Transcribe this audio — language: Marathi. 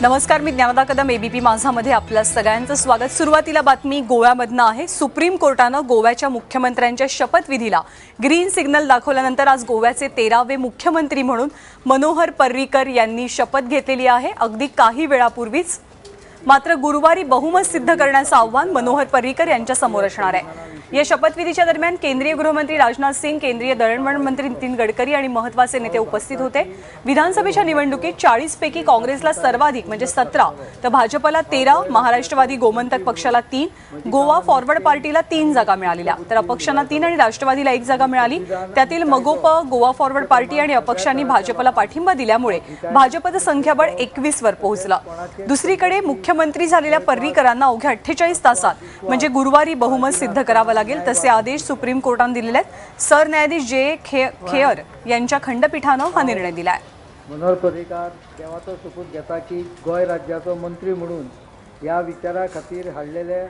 नमस्कार मी ज्ञानदा कदम एबीपी माझामध्ये आपल्या सगळ्यांचं स्वागत. सुरुवातीला बातमी गोव्यामधनं आहे. सुप्रीम कोर्टानं गोव्याच्या मुख्यमंत्र्यांच्या शपथविधीला ग्रीन सिग्नल दाखवल्यानंतर आज गोव्याचे तेरावे मुख्यमंत्री म्हणून मनोहर पर्रीकर यांनी शपथ घेतलेली आहे. अगदी काही वेळापूर्वीच मात्र गुरुवारी बहुमत सिद्ध करण्याचं आव्हान मनोहर पर्रीकर यांच्यासमोर असणार आहे. या शपथविधीच्या दरम्यान केंद्रीय गृहमंत्री राजनाथ सिंग केंद्रीय दळणवळण मंत्री नितीन गडकरी आणि महत्त्वाचे नेते उपस्थित होते. विधानसभेच्या निवडणुकीत चाळीस पैकी काँग्रेसला सर्वाधिक म्हणजे सतरा तर भाजपला तेरा महाराष्ट्रवादी गोमंतक पक्षाला तीन गोवा फॉरवर्ड पार्टीला तीन जागा मिळालेल्या. तर अपक्षांना तीन आणि राष्ट्रवादीला एक जागा मिळाली. त्यातील मगोप गोवा फॉरवर्ड पार्टी आणि अपक्षांनी भाजपला पाठिंबा दिल्यामुळे भाजपचं संख्याबळ एकवीस वर पोहोचलं. दुसरीकडे मुख्यमंत्री झालेल्या पर्रीकरांना अवघ्या अठ्ठेचाळीस तासात म्हणजे गुरुवारी बहुमत सिद्ध करावं लागेल तसे आदेश सुप्रीम कोर्टाने दिलेले आहेत. सरन्यायाधीश जे खे खेअर यांच्या खंडपीठानं हा निर्णय दिलाय. मनोहर पर्रीकार देवाचो सुपूत घेता की गोय राज्याचो मंत्री म्हणून ह्या विचारा खातीर हाडलेले